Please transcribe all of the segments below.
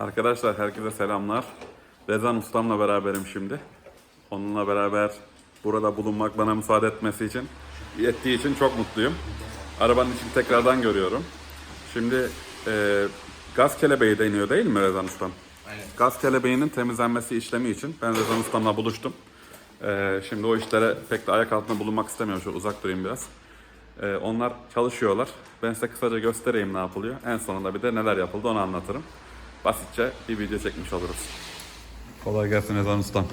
Arkadaşlar herkese selamlar. Rezan Ustam'la beraberim şimdi. Onunla beraber burada bulunmak bana müsaade etmesi için, ettiği için çok mutluyum. Arabanın içini tekrardan görüyorum. Şimdi e, gaz kelebeği deniyor değil mi Rezan Ustam? Aynen. Gaz kelebeğinin temizlenmesi işlemi için ben Rezan Ustam'la buluştum. E, şimdi o işlere pek de ayak altında bulunmak istemiyorum. Şöyle uzak durayım biraz. E, onlar çalışıyorlar. Ben size kısaca göstereyim ne yapılıyor. En sonunda bir de neler yapıldı onu anlatırım. Basitçe bir video çekmiş oluruz. Kolay gelsin Ezan Ustam.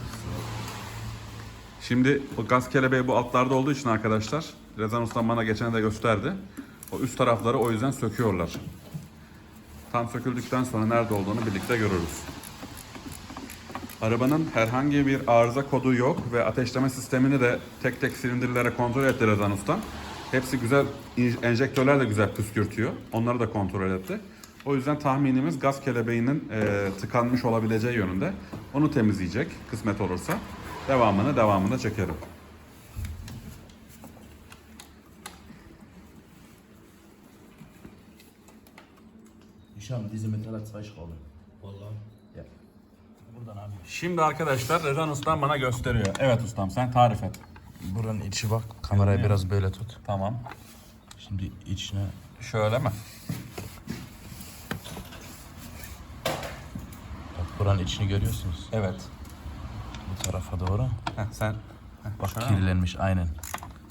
Şimdi o gaz kelebeği bu altlarda olduğu için arkadaşlar Rezan Ustam bana geçen de gösterdi. O üst tarafları o yüzden söküyorlar. Tam söküldükten sonra nerede olduğunu birlikte görürüz. Arabanın herhangi bir arıza kodu yok ve ateşleme sistemini de tek tek silindirlere kontrol etti Rezan Ustam. Hepsi güzel, enjektörler de güzel püskürtüyor. Onları da kontrol etti. O yüzden tahminimiz gaz kelebeğinin e, tıkanmış olabileceği yönünde. Onu temizleyecek kısmet olursa. Devamını devamını çekerim. Habe diese Metalle zwei Schrauben. Vallahi. Ja. Buradan abi. Şimdi arkadaşlar Rezan Ustam bana gösteriyor. Evet ustam sen tarif et. Buranın içi bak. Kamerayı biraz böyle tut. Tamam. Şimdi içine Şöyle mi? Buranın içini görüyorsunuz. Evet. Bu tarafa doğru. Heh, sen. Heh, Bak mi? kirlenmiş aynen.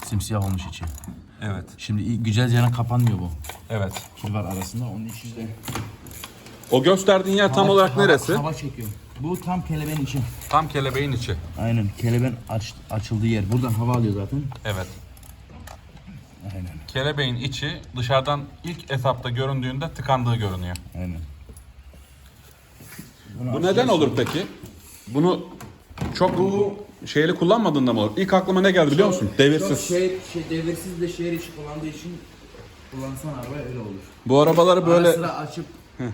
Simsiyah olmuş içi. Evet. Şimdi iyi- güzelce kapanmıyor bu. Evet. Kil var arasında onun içinde. O gösterdiğin yer tam olarak hava- neresi? Hava çekiyor. Bu tam kelebeğin içi. Tam kelebeğin içi. Aynen kelebeğin aç, açıldığı yer. Buradan hava alıyor zaten. Evet. Aynen. Kelebeğin içi dışarıdan ilk etapta göründüğünde tıkandığı görünüyor. Aynen. Bu neden olur peki? Bunu çok bu şeyli kullanmadığında mı olur? İlk aklıma ne geldi biliyor musun? Çok Devirsiz. şey, şey devirsiz de şehir içi kullandığı için kullansan araba öyle olur. Bu arabaları Böyle... böyle Ara sıra açıp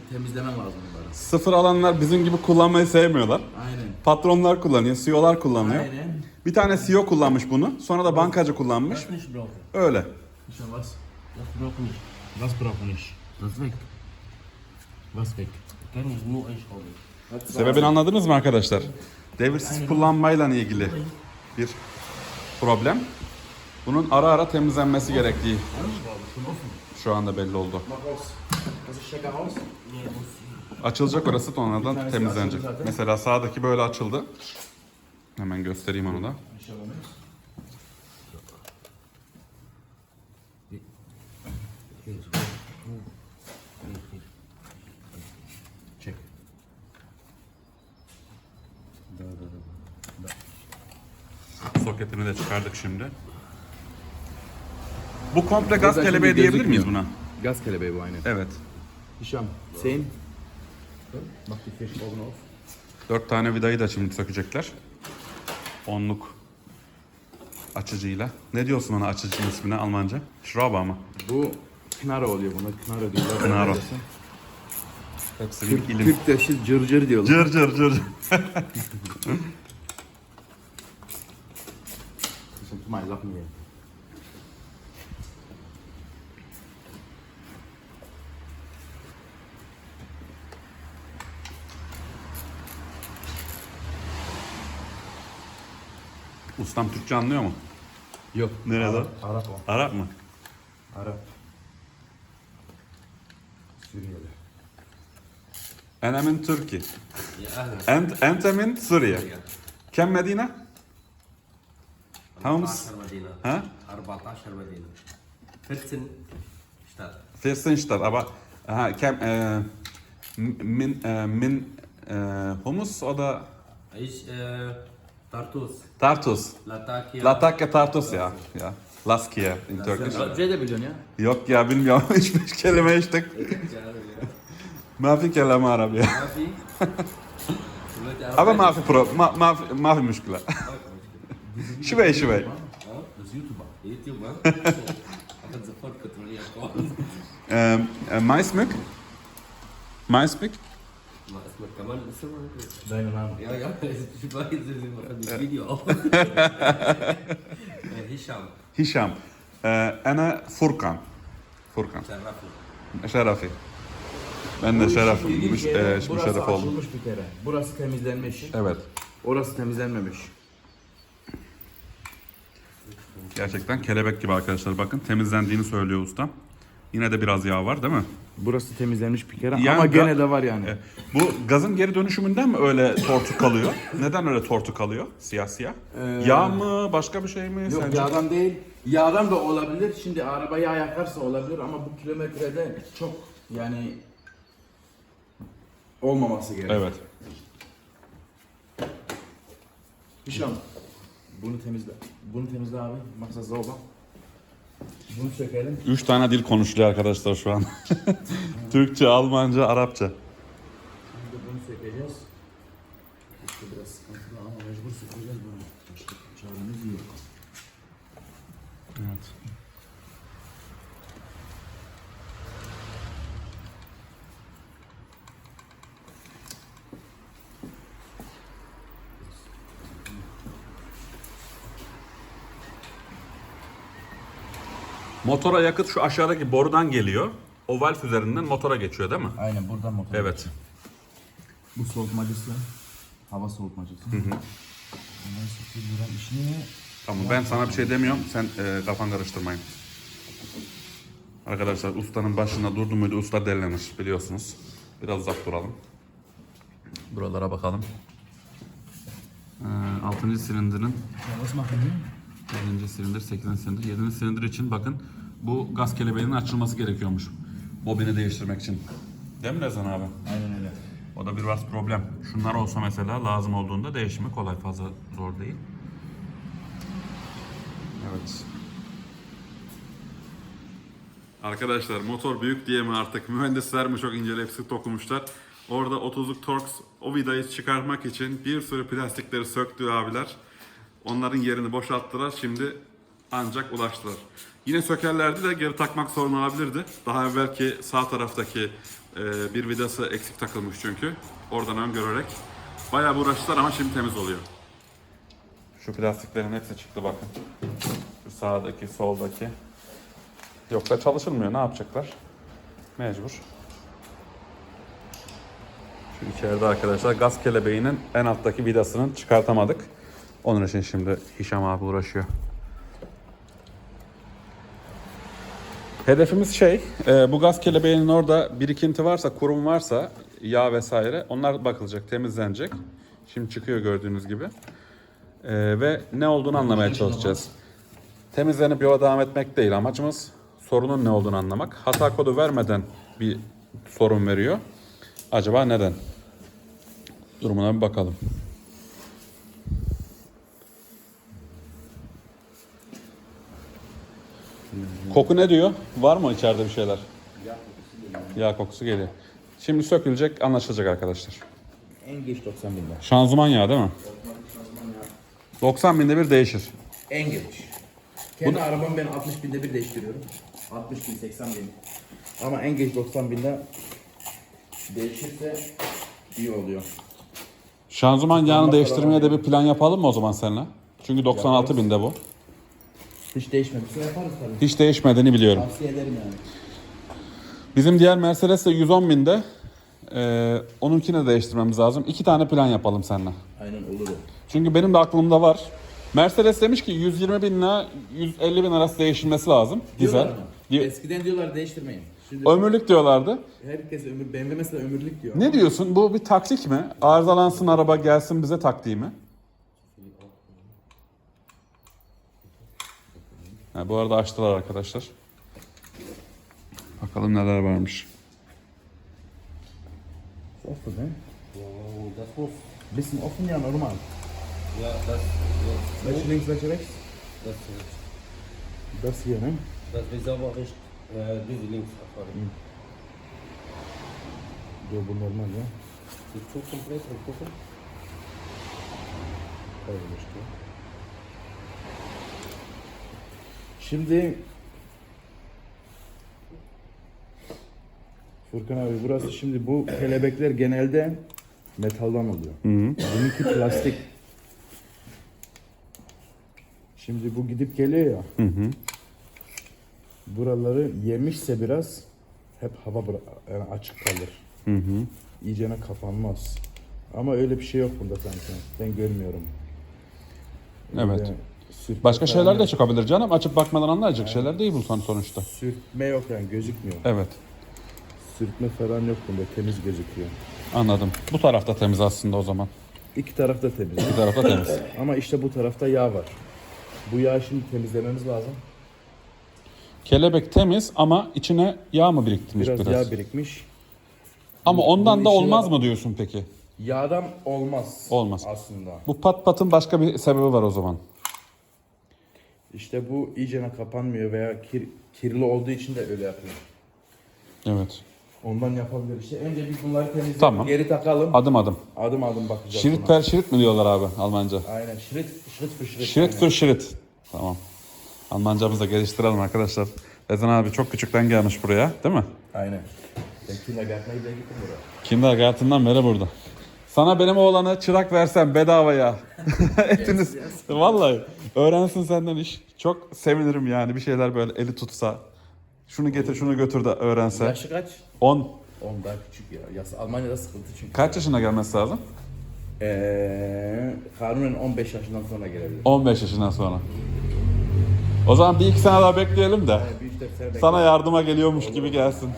temizlemen lazım bunları. sıfır alanlar bizim gibi kullanmayı sevmiyorlar. Aynen. Patronlar kullanıyor, CEO'lar kullanıyor. Aynen. Bir tane CEO kullanmış bunu. Sonra da bankacı kullanmış. Was nicht brauchen. Öyle. Ich was? Das brauchen nicht. Was brauchen nicht? Das weg. Was weg? Kann ich nur einschrauben. Sebebini anladınız mı arkadaşlar? Devirsiz kullanmayla ilgili bir problem. Bunun ara ara temizlenmesi gerektiği şu anda belli oldu. Muss. Açılacak orası sonradan temizlenecek. Mesela sağdaki böyle açıldı. Hemen göstereyim onu da. Ich habe nichts. Hier ist Check. Da, da, da. Soketini de çıkardık şimdi. Bu komple gaz kelebeği şimdi diyebilir miyiz gözükmüyor. buna? Gaz kelebeği bu aynen. Evet. Hişam. 10. Mach die vier Schrauben auf. Dört tane vidayı da şimdi sökecekler. Onluk açıcıyla. Ne diyorsun ona açıcının ismine Almanca? Schraube ama. Bu knara oluyor buna. Knara diyorlar. Knara. Hepsi bir Türk, ilim. Türk taşı cır cır diyorlar. Cır cır cır. ไม่รับเมีย Ustam Türkçe anlıyor mu? Yok. Nerede? Arap, o. Arap mı? Arap. Suriyeli. Enemin Türkiye. Ent, entemin Suriye. Kem Medine? Homs? 14 مدينه ها؟ 14 مدينه فلسن شتات Firstenstadt, aber aha, kem, äh, min, äh, min äh, Humus oder ايش آه، طرطوس Tartus? لاتاكيا Latakia Tartus ya. ya. Laskiye in Turkish. Arapça de biliyorsun ya. Yok ya bilmiyorum hiçbir kelime içtik. ما في كلام عربي ما في دلوقتي ama ما في برو ما ما في ما في مشكلة شوي شوي اه بس يوتيوب يوتيوب ها اخذ زفر كترونية ähm, äh, Maismück Maismück ما اسمك كمان اسمه Deine Name. يا يا شو باين زي ما اخذ الفيديو أهو. هشام هشام äh, أنا فرقان فرقان شرفني شرفي Ben de şeref, İlginç müş, yere, e, burası müşerref oldum. açılmış bir kere. Burası temizlenmiş. Evet. Orası temizlenmemiş. Gerçekten kelebek gibi arkadaşlar. Bakın temizlendiğini söylüyor ustam. Yine de biraz yağ var değil mi? Burası temizlenmiş bir kere Yani ama ga- gene de var yani. E, Bu gazın geri dönüşümünden mi öyle tortu kalıyor? Neden öyle tortu kalıyor? Siyah siyah. Ee, Yağ mı? Başka bir şey mi? Yok Sence? yağdan değil. Yağdan da olabilir. Şimdi araba yağ yakarsa olabilir ama bu kilometrede çok yani olmaması gerekiyor. Evet. Hişam bunu temizle. Bunu temizle abi. Maksat zorba. Bunu sökelim. Üç tane dil konuşuluyor arkadaşlar şu an. Türkçe, Almanca, Arapça. Şimdi bunu sökeceğiz. İşte biraz sıkıntılı ama mecbur sökeceğiz bunu. Başka çaremiz yok. Evet. Motora yakıt şu aşağıdaki borudan geliyor. O valf üzerinden motora geçiyor değil mi? Aynen buradan motor. Evet. Bu soğutmacısı. Hava soğutmacısı. Hı hı. Ondan sonra buranın işini Tamam ben sana bir şey demiyorum. Sen e, kafan karıştırmayın. Arkadaşlar ustanın başında durdu muydu usta delilenir biliyorsunuz. Biraz uzak duralım. Buralara bakalım. Ee, 6. silindirin Nasıl bakayım? 7. silindir, 8. silindir, 7. silindir için bakın bu gaz kelebeğinin açılması gerekiyormuş. Bobini değiştirmek için. Değil mi Rezan abi? Aynen öyle. O da biraz problem. Şunlar olsa mesela lazım olduğunda değişimi kolay fazla zor değil. Evet. Arkadaşlar motor büyük diye mi artık mühendisler mi çok inceleyip sık dokunmuşlar. Orada 30'luk Torx o vidayı çıkarmak için bir sürü plastikleri söktü abiler. Onların yerini boşalttılar. Şimdi ancak ulaştılar. Yine sökerlerdi de geri takmak sorun olabilirdi. Daha evvelki sağ taraftaki e, bir vidası eksik takılmış çünkü. Oradan öngörerek. Bayağı uğraştılar ama şimdi temiz oluyor. Şu plastiklerin hepsi çıktı bakın. Şu sağdaki, soldaki. Yoksa çalışılmıyor. Ne yapacaklar? Mecbur. Şu içeride arkadaşlar gaz kelebeğinin en alttaki vidasını çıkartamadık. Onun için şimdi Hişam abi uğraşıyor. Hedefimiz şey, e, bu gaz kelebeğinin orada birikinti varsa, kurum varsa, yağ vesaire onlar bakılacak, temizlenecek. Şimdi çıkıyor gördüğünüz gibi. E, ve ne olduğunu anlamaya çalışacağız. Temizlenip yola devam etmek değil amacımız. Sorunun ne olduğunu anlamak. Hata kodu vermeden bir sorun veriyor. Acaba neden? Durumuna bir bakalım. Koku ne diyor? Var mı içeride bir şeyler? Yağ kokusu geliyor. Şimdi sökülecek, anlaşılacak arkadaşlar. En geç 90 binde. Şanzıman yağı değil mi? 90 binde bir değişir. En geç. Kendi arabamı ben 60 binde bir değiştiriyorum. 60 bin, 80 bin. Ama en geç 90 binde değişirse iyi oluyor. Şanzıman yağını değiştirmeye de bir plan yapalım mı o zaman seninle? Çünkü 96 binde bu. Hiç değişmediyse yaparız tabii. Hiç değişmediğini biliyorum. Tavsiye ederim yani. Bizim diğer Mercedes de 110 binde. Ee, onunkini de değiştirmemiz lazım. İki tane plan yapalım seninle. Aynen olur o. Çünkü benim de aklımda var. Mercedes demiş ki 120 bin ile 150 bin arası değişilmesi lazım. Güzel. Diyorlar mı? Di- Eskiden diyorlar değiştirmeyin. Şimdi Ömürlük diyorlardı. herkes ömür, BMW mesela ömürlük diyor. Ne diyorsun? Bu bir taktik mi? Arızalansın araba gelsin bize taktiği mi? Ha, bu arada açtılar arkadaşlar. Bakalım neler varmış. Offen, ne? Wow, das muss. Bisschen offen ja normal. Ja, das, ja, Welche links, welche rechts? das, Das hier, ne? das ist aber nicht äh, diese links abfahren. Yo bu normal ya. Die Zug komplett und gucken. Öyle işte. Şimdi Furkan abi burası şimdi bu kelebekler genelde metaldan oluyor. Bununki plastik. Şimdi bu gidip geliyor ya. Buraları yemişse biraz hep hava yani açık kalır. Hı hı. İyicene kapanmaz. Ama öyle bir şey yok bunda sanki. Ben görmüyorum. Evet. Öyle sürtme Başka falan şeyler de yok. çıkabilir canım. Açıp bakmadan anlayacak şeyler değil bu son sonuçta. Sürtme yok yani gözükmüyor. Evet. Sürtme falan yok bunda temiz gözüküyor. Anladım. Bu tarafta temiz aslında o zaman. İki taraf da temiz. Bu tarafta temiz. Ama işte bu tarafta yağ var. Bu yağı şimdi temizlememiz lazım. Kelebek temiz ama içine yağ mı biriktirmiş Biraz, biraz? yağ birikmiş. Ama ondan da işi olmaz yap- mı diyorsun peki? Yağdan olmaz. Olmaz. Aslında. Bu pat patın başka bir sebebi var o zaman. İşte bu iyicene kapanmıyor veya kir, kirli olduğu için de öyle yapıyor. Evet. Ondan yapabilir. İşte önce biz bunları temizleyelim. Tamam. Geri takalım. Adım adım. Adım adım bakacağız. Şirit buna. per şirit mi diyorlar abi Almanca? Aynen. Şirit, şirit für şirit. Şirit Aynen. für şirit. Tamam. Almancamızı da geliştirelim arkadaşlar. Ezen abi çok küçükten gelmiş buraya değil mi? Aynen. Ben kindergarten'a bile gittim buraya. Kindergarten'dan beri burada. Sana benim oğlanı çırak versem bedavaya. Hepiniz. Vallahi öğrensin senden iş. Çok sevinirim yani bir şeyler böyle eli tutsa. Şunu getir şunu götür de öğrense. Yaşı kaç? 10. 10 daha küçük ya. Yas Almanya'da sıkıntı çünkü. Kaç yaşına gelmesi lazım? Eee kanunen 15 yaşından sonra gelebilir. 15 yaşından sonra. O zaman bir iki sene daha bekleyelim de. Yani bir üç dört sene Sana yardıma geliyormuş gibi gelsin.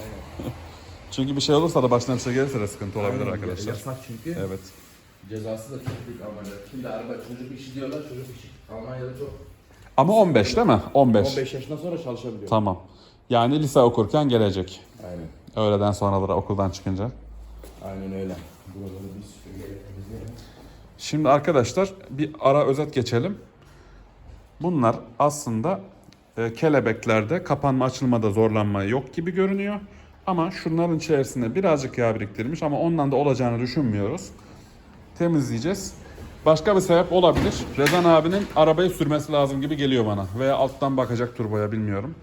Çünkü bir şey olursa da başına bir şey gelirse de sıkıntı olabilir Aynen, arkadaşlar. Yasak çünkü. Evet. Cezası da çok büyük Almanya'da. Şimdi araba çocuk işi diyorlar çocuk işi. Almanya'da çok. Ama 15 değil mi? 15. 15 yaşından sonra çalışabiliyor. Tamam. Yani lise okurken gelecek. Aynen. Öğleden sonraları okuldan çıkınca. Aynen öyle. Buraları bir. Şimdi arkadaşlar bir ara özet geçelim. Bunlar aslında e, kelebeklerde kapanma açılmada zorlanma yok gibi görünüyor. Ama şunların içerisinde birazcık yağ biriktirmiş ama ondan da olacağını düşünmüyoruz. Temizleyeceğiz. Başka bir sebep olabilir. Rezan abinin arabayı sürmesi lazım gibi geliyor bana. Veya alttan bakacak turboya bilmiyorum.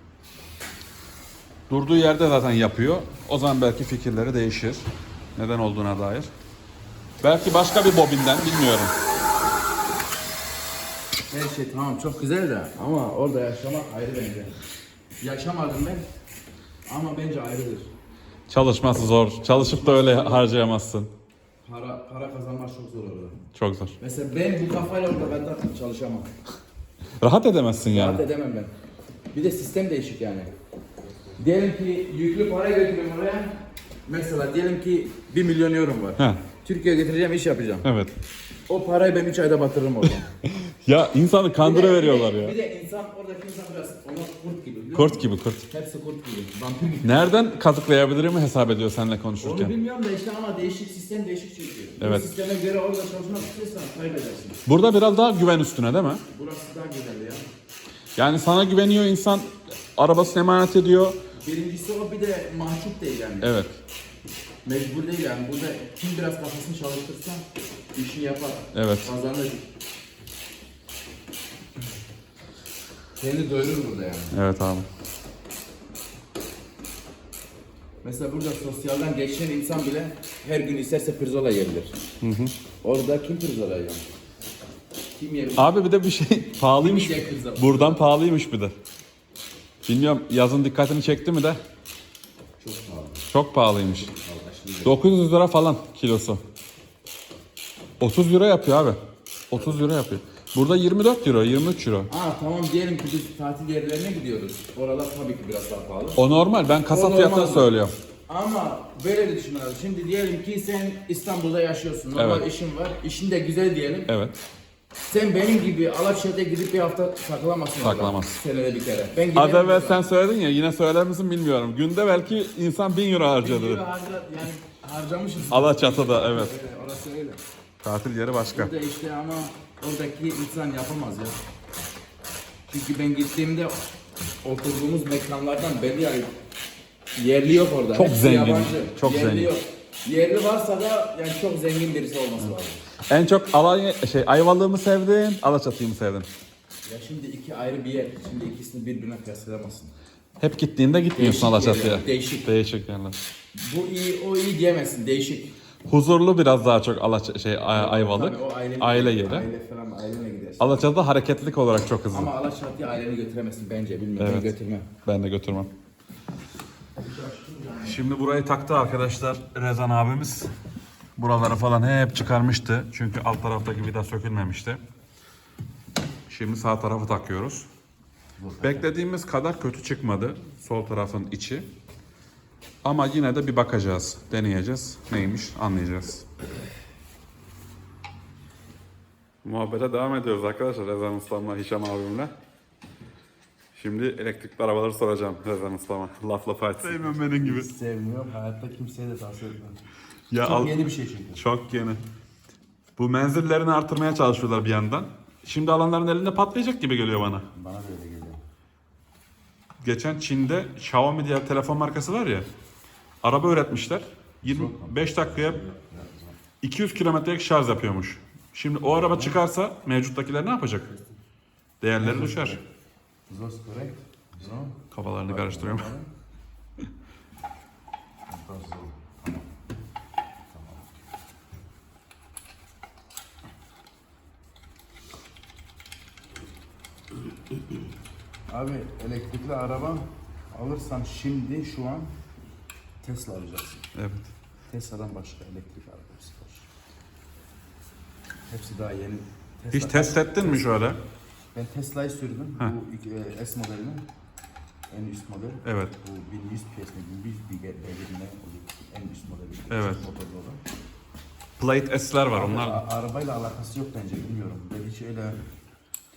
Durduğu yerde zaten yapıyor. O zaman belki fikirleri değişir. Neden olduğuna dair. Belki başka bir bobinden bilmiyorum. Her şey tamam çok güzel de ama orada yaşamak ayrı bence. Yaşamadım ben ama bence ayrıdır. Çalışması zor. Çalışıp da öyle harcayamazsın. Para para kazanmak çok zor orada. Çok zor. Mesela ben bu kafayla orada ben de çalışamam. Rahat edemezsin Rahat yani. edemem ben. Bir de sistem değişik yani. Diyelim ki yüklü para götürüyorum oraya. Mesela diyelim ki 1 milyon euro var. Heh, Türkiye'ye getireceğim iş yapacağım. evet. O parayı ben 3 ayda batırırım oradan. Ya insanı bir de- ya. Bir de insan oradaki insan biraz ona. Biliyor Kurt musun? gibi kurt. Hepsi kurt gibi. Vampir gibi. Nereden kazıklayabilirim hesap ediyor seninle Onu konuşurken. bilmiyorum da işte ama değişik sistem değişik çünkü. Evet. Bu sisteme göre orada çalışmak istiyorsan kaybedersin. Burada biraz daha güven üstüne değil mi? Burası daha güzel ya. Yani sana güveniyor insan arabasını emanet ediyor. Birincisi o bir de mahcup değil yani. Evet. Mecbur değil yani. Burada kim biraz kafasını çalıştırsa işini yapar. Evet. Kazanır. Kendi doyurur burada yani. Evet abi. Mesela burada sosyalden geçen insan bile her gün isterse pirzola yiyebilir. Orada kim pirzola yiyor? Kim yiyebilir? Abi bir de bir şey pahalıymış. Yiyecek pirzola. Buradan pahalıymış bir de. Bilmiyorum yazın dikkatini çekti mi de. Çok pahalı. Çok pahalıymış. Aşırı güzel. 900 lira falan kilosu. 30 euro yapıyor abi. 30 euro yapıyor. Burada 24 euro, 23 euro. Aa tamam diyelim ki biz tatil yerlerine gidiyoruz. Oralar tabii ki biraz daha pahalı. O normal. Ben O kasa normal fiyatını söylüyorum. Ama böyle düşünüyoruz. Şimdi diyelim ki sen İstanbul'da yaşıyorsun. Normal Evet. işin var. İşin de güzel diyelim. Evet. Sen benim gibi Alaşehir'de gidip bir hafta takılamazsın. orada. Takılamaz. Senede bir kere. Ben Az giderim evvel burada. sen söyledin ya yine söyler misin bilmiyorum. Günde belki insan 1000 euro Bir harcadı. harca, yani harcamışız. Alaçatı'da evet. Orası öyle. Tatil yeri başka. Burada işte ama oradaki insan yapamaz ya. Çünkü ben gittiğimde oturduğumuz mekanlardan belli yani yerli yok orada. Çok Hepsi zengin, Yabancı. çok yerli zengin. Yok. Yerli varsa da yani çok zengin birisi olması lazım. En çok Alanya şey Ayvalık'ı mı sevdin, Alaçatı'yı mı sevdin? Ya şimdi iki ayrı bir yer. Şimdi ikisini birbirine kıyaslayamazsın. Hep gittiğinde gitmiyorsun Değişik Alaçatı'ya. yerler, değişik. Değişik yerler. Bu iyi, o iyi diyemezsin. Değişik. Huzurlu biraz daha çok Alaça şey Ay- Ayvalık. Tabii o ailenin- Aile yeri. Aile falan ailene gidersin. Alaçatı'da hareketlilik olarak çok hızlı. Ama Alaçatı'ya aileni götüremezsin bence. Bilmiyorum Evet. ben götürmem. Ben de götürmem. Şimdi burayı taktı arkadaşlar Rezan abimiz. Buraları falan hep çıkarmıştı. Çünkü alt taraftaki vida sökülmemişti. Şimdi sağ tarafı takıyoruz. Beklediğimiz kadar kötü çıkmadı sol tarafın içi. Ama yine de bir bakacağız, deneyeceğiz. Neymiş anlayacağız. Muhabbete devam ediyoruz arkadaşlar Rezan Ustam'la, Hişam abimle. Şimdi elektrikli arabaları soracağım Rezan Ustam'a. Laf laf açsın. Sevmem benim gibi. Sevmiyorum. Hayatta kimseye de tavsiye etmem. Ya Çok al- yeni bir şey çünkü. Çok yeni. Bu menzillerini artırmaya çalışıyorlar bir yandan. Şimdi alanların elinde patlayacak gibi geliyor bana. Bana da öyle geliyor. Geçen Çin'de Xiaomi diye bir telefon markası var ya. Araba üretmişler. 25 dakikaya 200 kilometrelik şarj yapıyormuş. Şimdi o araba çıkarsa mevcuttakiler ne yapacak? Değerleri düşer. Kafalarını karıştırıyorum. Abi elektrikli araba alırsan şimdi şu an Tesla alacaksın. Evet. Tesla'dan başka elektrik arabası var. Hepsi daha yeni. Tesla Hiç test ettin mi şöyle? Ben Tesla'yı sürdüm. Heh. Bu e, S modelini. En üst model. Evet. Bu 1100 PS mi 1100 bir devirine en üst modeli. Evet. Motorlu olan. Plate S'ler var onlar. arabayla alakası yok bence bilmiyorum. Ben hiç öyle...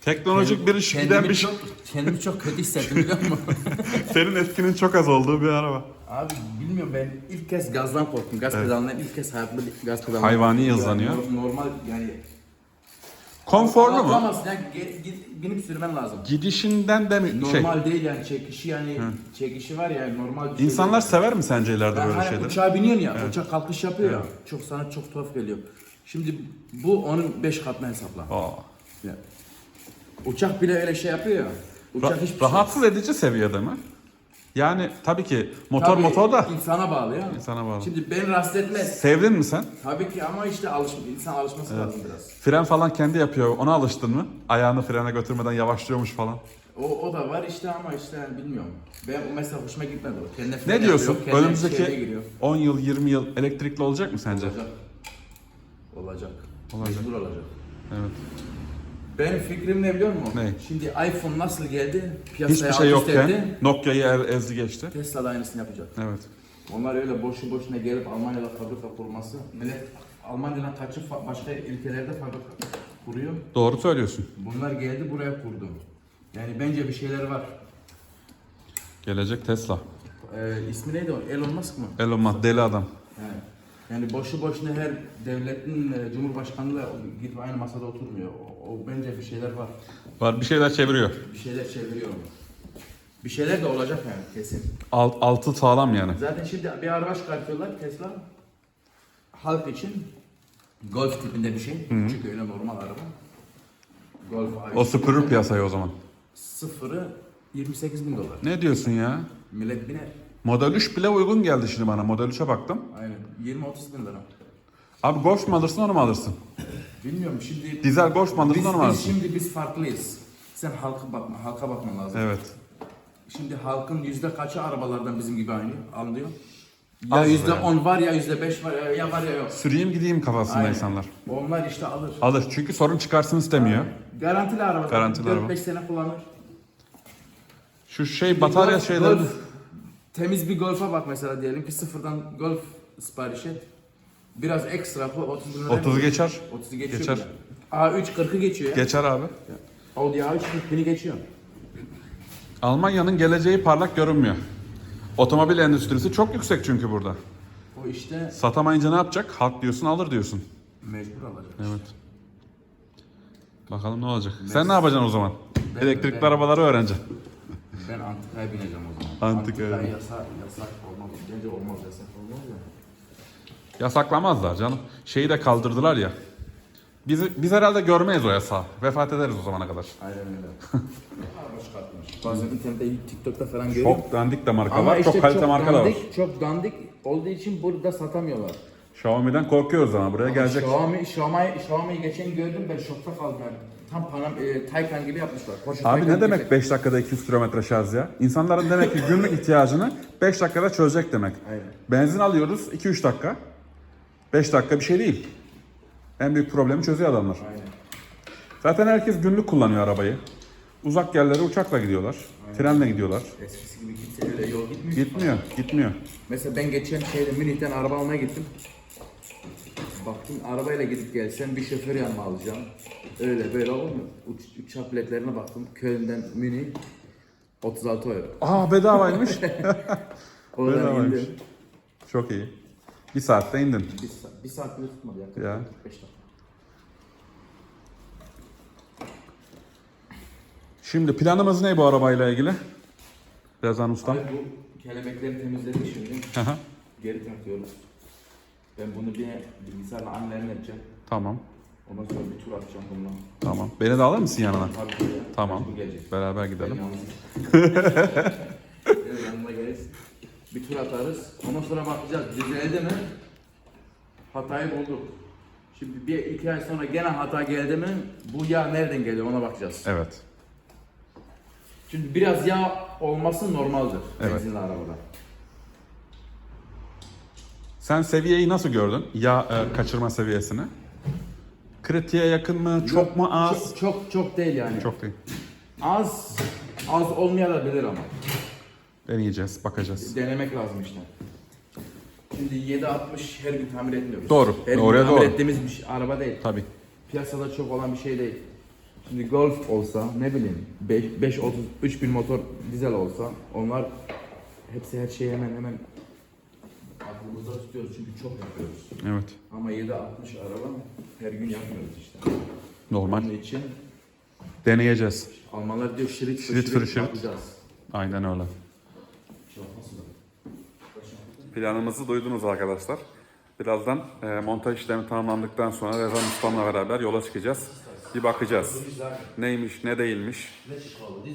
Teknolojik bir iş giden bir şey. kendimi çok kötü hissettim biliyor musun? Senin etkinin çok az olduğu bir araba. Abi bilmiyorum ben ilk kez gazdan korktum. Gaz pedalından ilk kez hayatımda gaz pedalından Hayvani korktum. hızlanıyor. Yani Normal yani. Konforlu mu? Anlatamazsın yani ge- gi- binip sürmen lazım. Gidişinden de mi? Şey, Normal değil yani çekişi yani çekişi var ya normal bir şey insanlar sever mi sence ileride ben böyle hani şeyleri? uçağa biniyorsun ya uçak kalkış yapıyor ya çok sana çok tuhaf geliyor. Şimdi bu onun 5 katına hesapla. Aa. Ya. Uçak bile öyle şey yapıyor ya. Uçak Ra- hiçbir şey. rahatsız edici seviyede mi? Yani tabii ki motor Tabii motor da insana bağlı ya. İnsana bağlı. Şimdi beni rahatsız etmez. sevdin mi sen? Tabii ki ama işte alış, insan alışması lazım biraz. Fren falan kendi yapıyor. Ona alıştın mı? Ayağını frene götürmeden yavaşlıyormuş falan. O, o da var işte ama işte yani bilmiyorum. Ben o mesela hoşuma gitmedi o. Kendine fren Ne diyorsun? yapıyor, kendine Önümüzdeki giriyor. 10 yıl 20 yıl elektrikli olacak mı sence? Olacak. Olacak. Olacak. Mecbur olacak. Evet. Benim fikrim ne biliyor musun? Ne? Şimdi iPhone nasıl geldi? Piyasaya Hiçbir alt şey yokken. Nokia'yı er- ezdi geçti. Tesla da aynısını yapacak. Evet. Onlar öyle boşu boşuna gelip Almanya'da fabrika kurması. Millet Almanya'dan kaçıp fa- başka ülkelerde fabrika kuruyor. Doğru söylüyorsun. Bunlar geldi buraya kurdu. Yani bence bir şeyler var. Gelecek Tesla. Ee, ismi neydi o? Elon Musk mı? Elon Musk deli adam. Yani, yani boşu boşuna her devletin e, cumhurbaşkanıyla gidip aynı masada oturmuyor. O, o bence bir şeyler var. Var bir şeyler çeviriyor. Bir şeyler çeviriyor. Bir şeyler de olacak yani kesin. Alt, altı sağlam yani. Zaten şimdi bir araba çıkartıyorlar Tesla. Halk için Golf tipinde bir şey. Çünkü öyle normal araba. Golf O süpürür piyasayı o zaman. Sıfırı 28 bin dolar. Ne diyorsun ya? Millet biner. Model 3 bile uygun geldi şimdi bana. Model 3'e baktım. Aynen. 20-30 bin lira. Abi Golf mu alırsın onu mu alırsın? Bilmiyorum şimdi... Dizel Golf mu alırsın biz, onu mu biz alırsın? şimdi biz farklıyız. Sen halka bakma, halka bakman lazım. Evet. Şimdi halkın yüzde kaçı arabalardan bizim gibi aynı alınıyor? Ya Az yüzde yani. on var ya yüzde beş var ya, ya var ya yok. Süreyim gideyim kafasında Aynen. insanlar. Onlar işte alır. Alır çünkü sorun çıkarsın istemiyor. Garantili araba. Garantili araba. 4-5 sene kullanır. Şu şey batarya Golf- şeyleri... Golf, temiz bir golfa bak mesela diyelim ki sıfırdan golf sipariş et. Biraz ekstra koy 30 bin lira. 30'u geçer. 30'u geçiyor. Geçer. bile. A3 40'ı geçiyor ya. Geçer abi. Audi A3 40 bini geçiyor. Almanya'nın geleceği parlak görünmüyor. Otomobil endüstrisi çok yüksek çünkü burada. O işte Satamayınca ne yapacak? Halk diyorsun alır diyorsun. mecbur alacak. Evet. Bakalım ne olacak. Sen ne yapacaksın o zaman? Elektrikli ben- arabaları öğreneceksin. Ben antikaya bineceğim o zaman. Antikaya. Antikaya yasak, yasak olmaz. Bence olmaz yasak olmaz ya. Yasaklamazlar canım. Şeyi de kaldırdılar ya. Biz, biz herhalde görmeyiz o yasağı. Vefat ederiz o zamana kadar. Aynen öyle. Araba çıkartmış. Bazen internette, TikTok'ta falan görüyorum. Çok dandik de marka Ama var. işte çok kalite marka da var. dandik, Çok dandik olduğu için burada satamıyorlar. Xiaomi'den korkuyoruz ama buraya gelecek. Xiaomi, Xiaomi, Xiaomi'yi geçen gördüm ben şokta kaldım yani. Tam Panam, e, Taycan gibi yapmışlar. Porsche Abi Taycan ne demek gibi. 5 dakikada 200 kilometre şarj ya? İnsanların demek ki günlük ihtiyacını 5 dakikada çözecek demek. Aynen. Benzin alıyoruz 2-3 dakika. 5 dakika bir şey değil. En büyük problemi çözüyor adamlar. Aynen. Zaten herkes günlük kullanıyor arabayı. Uzak yerlere uçakla gidiyorlar. Trenle gidiyorlar. Eskisi gibi kimse öyle yol gitmiyor. Gitmiyor, gitmiyor. Mesela ben geçen şeyde Münih'ten araba almaya gittim. Baktım arabayla gidip gelsem bir şoför yanıma alacağım. Öyle böyle mu? Uç, uçak biletlerine baktım. Köln'den Münih 36 euro. Aa bedavaymış. Oradan Bedavaymış. indim. Çok iyi. Bir saatte indin. Bir, sa- bir saat bile tutmadı ya. Ya. 45 dakika. Şimdi planımız ne bu arabayla ilgili? Rezan Ustam. Abi bu kelebekleri temizledik şimdi. Geri takıyoruz. Ben bunu bir bilgisayarla annelerine edeceğim. tamam, Ondan sonra bir tur atacağım bununla. tamam. Beni de alır mısın yanına? Tabii ki. Tamam. Bu gelecek. Beraber gidelim. evet, yanıma geliriz. Bir tur atarız. Ondan sonra bakacağız. Düzeldi mi? Hatayı bulduk. Şimdi bir iki ay sonra gene hata geldi mi? Bu yağ nereden geliyor ona bakacağız. Evet. Şimdi biraz yağ olması normaldir Evet. benzinli arabada. Sen seviyeyi nasıl gördün? Yağ e, kaçırma seviyesini. Kritiğe yakın mı? Çok mu az? Çok çok, çok değil yani. Çok değil. Az az olmayabilir ama. Deneyeceğiz, bakacağız. Denemek lazım işte. Şimdi 760 her gün tamir etmiyoruz. Doğru, Her doğruya gün tamir doğru. ettiğimiz bir şey- araba değil. Tabii. Piyasada çok olan bir şey değil. Şimdi Golf olsa ne bileyim 5 5 30 3000 motor dizel olsa onlar hepsi her şeyi hemen hemen aklımızda tutuyoruz çünkü çok yapıyoruz. Evet. Ama 760 araba her gün yapmıyoruz işte. Normal. Onun için Deneyeceğiz. Almanlar diyor şerit Şerit für şerit bakacağız. Aynen öyle. Planımızı duydunuz arkadaşlar. Birazdan e, montaj işlemi tamamlandıktan sonra Rezan Ustam'la beraber yola çıkacağız. Bir bakacağız. Neymiş, ne değilmiş.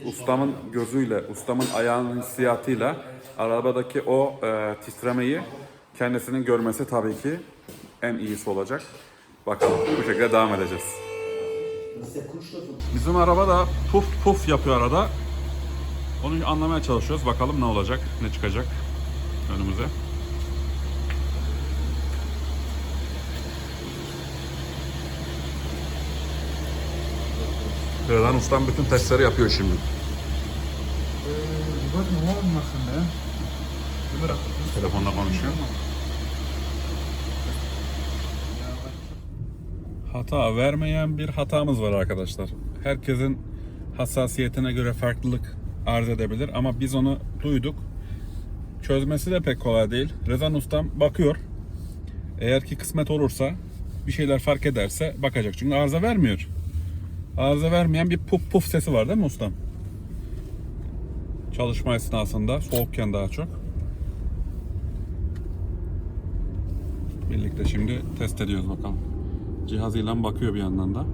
Ustamın gözüyle, ustamın ayağının hissiyatıyla arabadaki o e, titremeyi kendisinin görmesi tabii ki en iyisi olacak. Bakalım bu şekilde devam edeceğiz. Bizim araba da puf puf yapıyor arada. Onu anlamaya çalışıyoruz. Bakalım ne olacak, ne çıkacak önümüze. Kırılan ustam bütün testleri yapıyor şimdi. Telefonla konuşuyor. Hata vermeyen bir hatamız var arkadaşlar. Herkesin hassasiyetine göre farklılık arz edebilir ama biz onu duyduk. Çözmesi de pek kolay değil. Rezan Ustam bakıyor. Eğer ki kısmet olursa bir şeyler fark ederse bakacak. Çünkü arıza vermiyor. Arıza vermeyen bir puf puf sesi var değil mi ustam? Çalışma esnasında soğukken daha çok. Birlikte şimdi test ediyoruz bakalım. Cihazıyla bakıyor bir yandan da.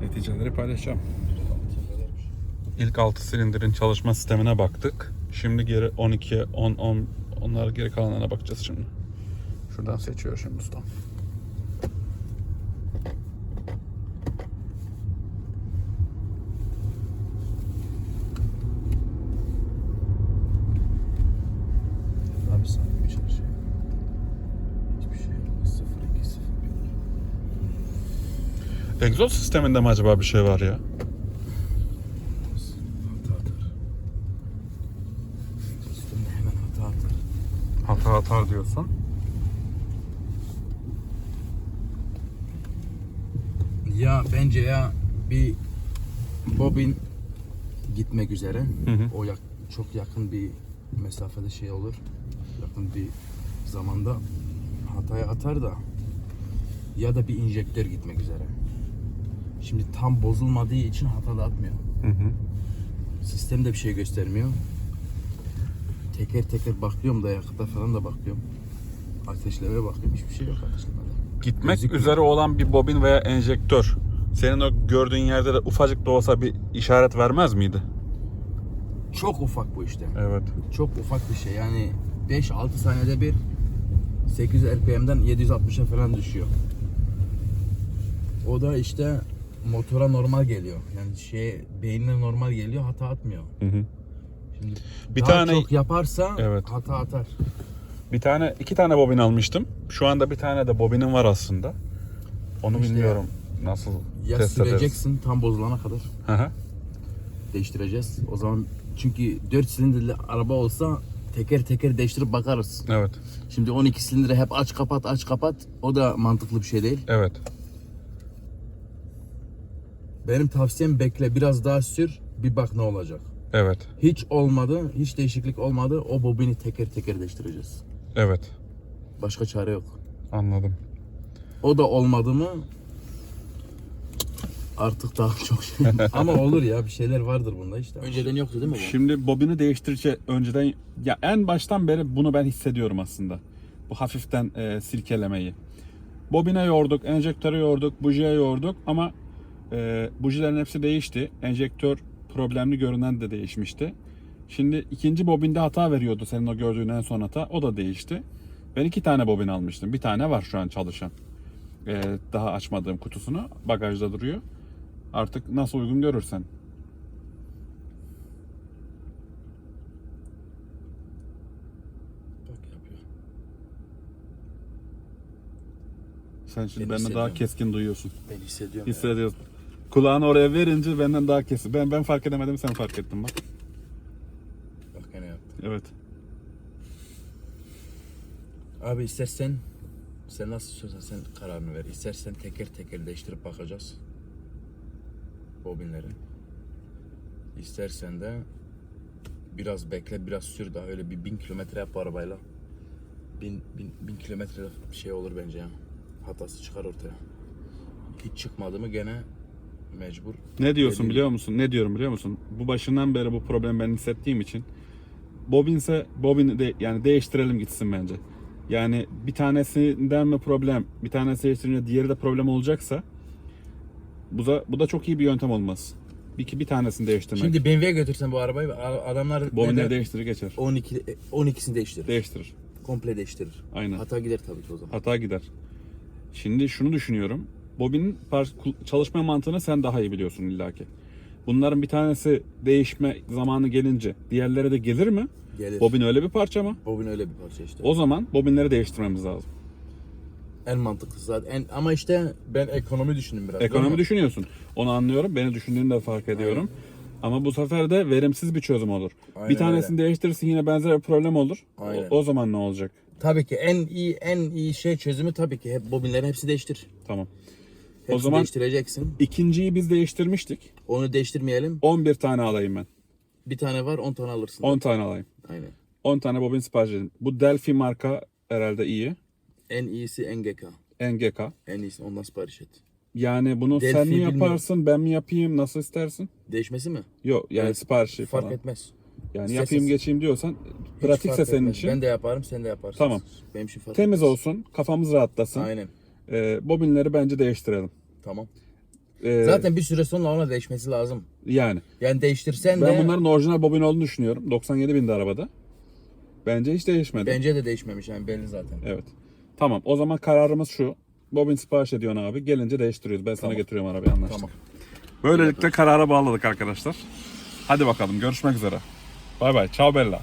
Neticeleri paylaşacağım. İlk 6 silindirin çalışma sistemine baktık. Şimdi geri 12, 10, 10 onlara geri kalanlarına bakacağız şimdi. Şuradan seçiyor şimdi ustam. Abi sanki bir çalışıyor. Hiçbir şey yok. 0 2 0 1. Egzoz sisteminde mi acaba bir şey var ya? Hata atar. Sistemde hemen hata atar. Hata atar diyorsun. Ya bence ya bir bobin gitmek üzere. hı. O yak- çok yakın bir mesafede şey olur. Yakın bir zamanda hataya atar da ya da bir injektör gitmek üzere. Şimdi tam bozulmadığı için hata da atmıyor. Hı hı. Sistemde bir şey göstermiyor. Teker teker bakıyorum da yakıta falan da bakıyorum. Ateşleme bakıyorum. Hiçbir şey yok ateşlemede. Gitmek Gözükmüyor. üzere olan bir bobin veya enjektör senin o gördüğün yerde de ufacık da olsa bir işaret vermez miydi? Çok ufak bu işte. Evet. Çok ufak bir şey. Yani 5-6 saniyede bir 800 RPM'den 760'a falan düşüyor. O da işte motora normal geliyor. Yani şey beynine normal geliyor hata atmıyor. Hı hı. Şimdi Bir daha tane- çok yaparsa Evet. hata atar. Bir tane, iki tane bobin almıştım. Şu anda bir tane de bobinim var aslında. Onu İşte bilmiyorum nasıl Ya test ederiz. süreceksin tam bozulana kadar Hı hı. değiştireceğiz. O zaman çünkü 4 silindirli araba olsa teker teker değiştirip bakarız. Evet, Şimdi 12 silindire hep aç kapat aç kapat o da mantıklı bir şey değil. evet. Benim tavsiyem bekle biraz daha sür bir bak ne olacak. Evet, Hiç olmadı, hiç değişiklik olmadı. O bobini teker teker değiştireceğiz. evet. Başka çare yok. Anladım. O da olmadı mı artık daha çok şey. Ama olur ya bir şeyler vardır bunda işte. Önceden yoktu değil mi bu? Şimdi bobini değiştirince önceden ya en baştan beri bunu ben hissediyorum aslında. Bu hafiften e, silkelemeyi. Bobine yorduk, enjektöre yorduk, bujiye yorduk ama e, bujilerin hepsi değişti. Enjektör problemli görünen de değişmişti. Şimdi ikinci bobinde hata veriyordu senin o gördüğün en son hata. O da değişti. Ben iki tane bobin almıştım. Bir tane var şu an çalışan. E, daha açmadığım kutusunu. Bagajda duruyor. Artık nasıl uygun görürsen. Bak yapıyor. Sen şimdi Ben benden daha keskin duyuyorsun. Ben hissediyorum. ya. Kulağını oraya verince benden daha kesin. Ben ben fark edemedim sen fark ettin bak. Bak gene yaptı. Evet. Abi istersen sen nasıl istiyorsan sen kararını ver. İstersen teker teker değiştirip bakacağız. Bobinleri. İstersen de biraz bekle biraz sür daha öyle bir bin kilometre yap bu arabayla. Bin, bin, bin kilometre şey olur bence ya. Hatası çıkar ortaya. Hiç çıkmadı mı gene mecbur. Ne diyorsun Belli. biliyor musun? Ne diyorum biliyor musun? Bu başından beri bu problemi ben hissettiğim için bobinse bobini de yani değiştirelim gitsin bence. Yani bir tanesinden mi problem, bir tanesi değiştirince diğeri de problem olacaksa bu da bu da çok iyi bir yöntem olmaz. Bir, bir tanesini değiştirmek. Şimdi BMW'ye götürsen bu arabayı a- adamlar Bobinleri neden- değiştirir geçer. 12 12'sini değiştirir. Değiştirir. Komple değiştirir. Aynen. Hata gider tabii ki o zaman. hata gider. Şimdi şunu düşünüyorum. Bobinin çalışma mantığını sen daha iyi biliyorsun illaki. Bunların bir tanesi değişme zamanı gelince diğerleri de gelir mi? Gelir. Bobin öyle bir parça mı? Bobin öyle bir parça işte. O zaman bobinleri değiştirmemiz lazım. En mantıklısı zaten. En, ama işte ben ekonomi düşündüm biraz. Ekonomi düşünüyorsun. Onu anlıyorum. Beni düşündüğünü de fark ediyorum. Ama bu sefer de verimsiz bir çözüm olur. Aynen bir tanesini değiştirirsin yine benzer bir problem olur. O- Aynen. O, zaman ne olacak? Tabii ki en iyi en iyi şey çözümü tabii ki hep bobinlerin hepsi değiştir. Tamam. Hepsini zaman- değiştireceksin. İkinciyi biz değiştirmiştik. Onu değiştirmeyelim. 11 tane alayım ben. Bir tane var 10 tane alırsın. 10 tane alayım. Aynen. 10 tane bobin sipariş edin. Bu Delphi marka herhalde iyi. En iyisi NGK. NGK. En iyisi ondan sipariş et. Yani bunu Delphi sen mi bilmiyorum. yaparsın, ben mi yapayım, nasıl istersin? Değişmesi mi? Yok yani Evet, siparişi Fark falan. etmez. Yani İstersen- yapayım geçeyim diyorsan Hiç pratikse fark senin etmez. için. Ben de yaparım sen de yaparsın. Tamam. Benim için fark Temiz etmez. olsun, kafamız rahatlasın. Aynen. Ee, bobinleri bence değiştirelim. Tamam. Ee, Zaten bir süre sonra ona değişmesi lazım. yani. Yani değiştirsen Ben de bunların orijinal bobin olduğunu düşünüyorum. 97 binde arabada. Bence hiç değişmedi. bence de değişmemiş yani belli zaten. Evet. Tamam o zaman kararımız şu. Bobin sipariş ediyorsun abi. Gelince değiştiriyoruz. Ben sana Tamam. getiriyorum arabayı anlaştık. Tamam. Böylelikle karara bağladık arkadaşlar. Hadi bakalım görüşmek üzere. Bay bay. Ciao bella.